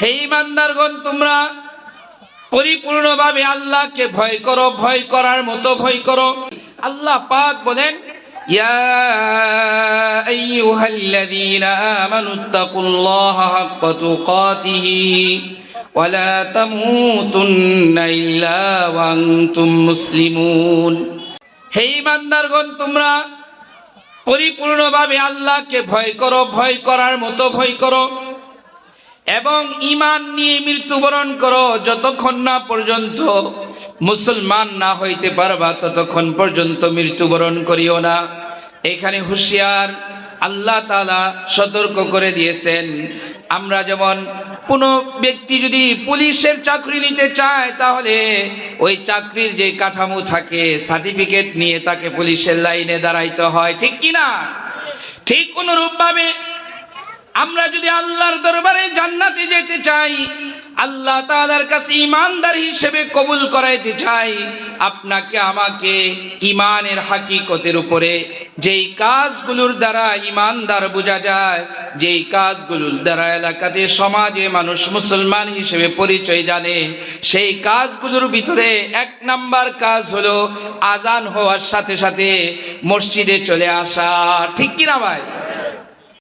হে ইমানদারগণ, তোমরা পরিপূর্ণভাবে আল্লাহকে ভয় করো, ভয় করার মতো ভয় করো। আল্লাহ পাক বলেন পরিপূর্ণভাবে আল্লাহকে ভয় করো, ভয় করার মতো ভয় করো। এবং ইমান নিয়ে মৃত্যুবরণ করো, যতক্ষণ না পর্যন্ত মুসলমান না হইতে পারবা, ততক্ষণ পর্যন্ত মৃত্যুবরণ করিও না। এখানে হুঁশিয়ার আল্লাহ তালা সতর্ক করে দিয়েছেন। আমরা যেমন কোনো ব্যক্তি যদি পুলিশের চাকরি নিতে চায়, তাহলে ওই চাকরির যে কাঠামো থাকে, সার্টিফিকেট নিয়ে তাকে পুলিশের লাইনে দাঁড়াইতে হয়। ঠিক কি না ঠিক অনুরূপভাবে আমরা যদি আল্লাহর দরবারে জান্নাতে যেতে চাই, আল্লাহ তাআলার কাছে ইমানদার হিসেবে কবুল করাইতে চাই, আপনাকে আমাকে ইমানের হাকিকতের উপরে যেই কাজগুলোর দ্বারা ইমানদার বোঝা যায়, যেই কাজগুলোর দ্বারা এলাকাতে সমাজে মানুষ মুসলমান হিসেবে পরিচয় জানে, সেই কাজগুলোর ভিতরে এক নাম্বার কাজ হলো আজান হওয়ার সাথে সাথে মসজিদে চলে আসা। ঠিক কিনা ভাই?